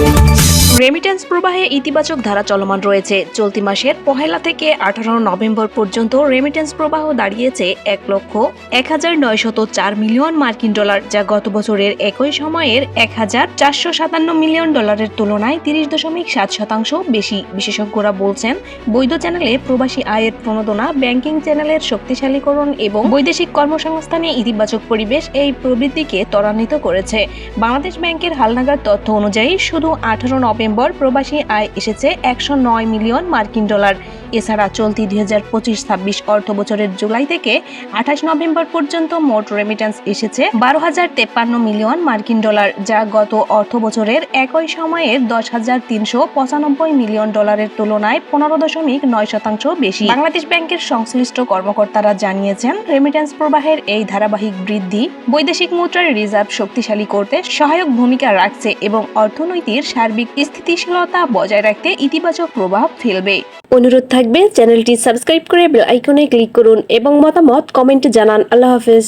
Thank you. Remittance প্রবাহে ইতিবাচক ধারা চলমান রয়েছে। চলতি মাসের পহেলা থেকে আঠারো নভেম্বর পর্যন্ত রেমিটেন্স প্রবাহ দাঁড়িয়েছে এক লক্ষ এক হাজার নয়শত চার মিলিয়ন মার্কিন ডলার, যা গত বছরের একই সময়ের এক হাজার চারশো সাতান্ন মিলিয়ন ডলারের তুলনায় তিরিশ দশমিক সাত শতাংশ বেশি। বিশেষজ্ঞরা বলছেন, বৈধ চ্যানেলে প্রবাসী আয়ের প্রণোদনা, ব্যাংকিং চ্যানেলের শক্তিশালীকরণ এবং বৈদেশিক কর্মসংস্থানে ইতিবাচক পরিবেশ এই প্রবৃত্তিকে ত্বরান্বিত করেছে। বাংলাদেশ ব্যাংকের হালনাগাদ তথ্য অনুযায়ী শুধু আঠারো নভেম্বর প্রবাসী আয় এসেছে একশো নয় মিলিয়ন মার্কিন ডলার। এছাড়া চলতি দুই হাজার পঁচিশ ছাব্বিশ অর্থ বছরের জুলাই থেকে আঠাশ নভেম্বর পর্যন্ত মোট রেমিটেন্স এসেছে বারো হাজার তেপ্পান্ন মিলিয়ন মার্কিন ডলার, যা গত অর্থ বছরের একই সময়ে দশ হাজার তিনশো পঁচানব্বই মিলিয়ন ডলারের তুলনায় পনেরো দশমিক নয় শতাংশ বেশি। বাংলাদেশ ব্যাংকের সংশ্লিষ্ট কর্মকর্তারা জানিয়েছেন রেমিটেন্স প্রবাহের এই ধারাবাহিক বৃদ্ধি বৈদেশিক মুদ্রার রিজার্ভ শক্তিশালী করতে সহায়ক ভূমিকা রাখছে এবং অর্থনৈতিক সার্বিক স্থিতিশীলতা বজায় রাখতে ইতিবাচক প্রভাব ফেলবে। অনুরোধ থাকবে চ্যানেলটি সাবস্ক্রাইব করে বেল আইকনে ক্লিক করুন এবং মতামত কমেন্টে জানান। আল্লাহ হাফেজ।